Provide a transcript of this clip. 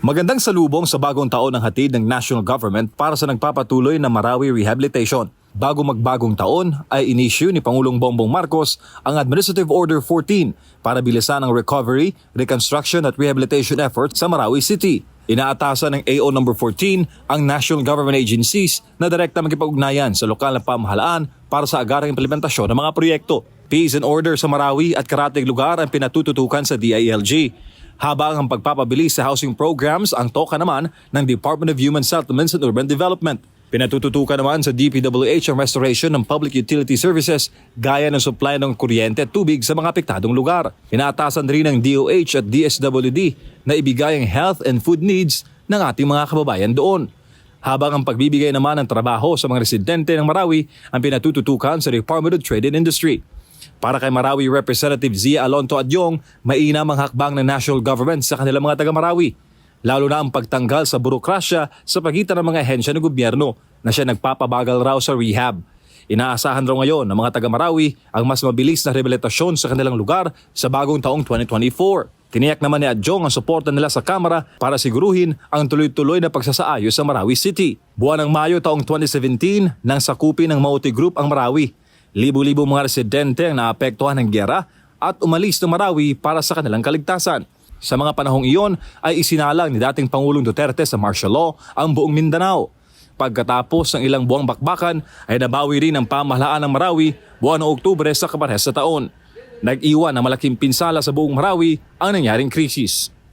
Magandang salubong sa bagong taon ng hatid ng national government para sa nagpapatuloy na Marawi Rehabilitation. Bago magbagong taon ay inisyu ni Pangulong Bongbong Marcos ang Administrative Order 14 para bilisan ang recovery, reconstruction at rehabilitation efforts sa Marawi City. Inaatasan ng AO number 14 ang national government agencies na direkta makipag-ugnayan sa lokal na pamahalaan para sa agarang implementasyon ng mga proyekto. Peace and order sa Marawi at karatig lugar ang pinatututukan sa DILG. Habang ang pagpapabilis sa housing programs ang toka naman ng Department of Human Settlements and Urban Development. Pinatututukan naman sa DPWH ang restoration ng public utility services gaya ng supply ng kuryente at tubig sa mga apektadong lugar. Inaatasan rin ng DOH at DSWD na ibigay ang health and food needs ng ating mga kababayan doon. Habang ang pagbibigay naman ng trabaho sa mga residente ng Marawi ang pinatututukan sa Department of Trade and Industry. Para kay Marawi Representative Zia Alonto Adyong, mainam ang hakbang ng national government sa kanilang mga taga-Marawi. Lalo na ang pagtanggal sa burokrasya sa pagitan ng mga ahensya ng gobyerno na siya nagpapabagal raw sa rehab. Inaasahan raw ngayon ng mga taga-Marawi ang mas mabilis na rehabilitasyon sa kanilang lugar sa bagong taong 2024. Tiniyak naman ni Adjong ang suporta nila sa Kamara para siguruhin ang tuloy-tuloy na pagsasaayos sa Marawi City. Buwan ng Mayo taong 2017 nang sakupin ng Mauti Group ang Marawi. Libo-libo mga residente ang naapektuhan ng gyera at umalis ng Marawi para sa kanilang kaligtasan. Sa mga panahong iyon ay isinalang ni dating Pangulong Duterte sa martial law ang buong Mindanao. Pagkatapos ng ilang buwang bakbakan ay nabawi rin ang pamahalaan ng Marawi buwan ng Oktubre sa kaparehas sa taon. Nag-iwan ng malaking pinsala sa buong Marawi ang nangyaring krisis.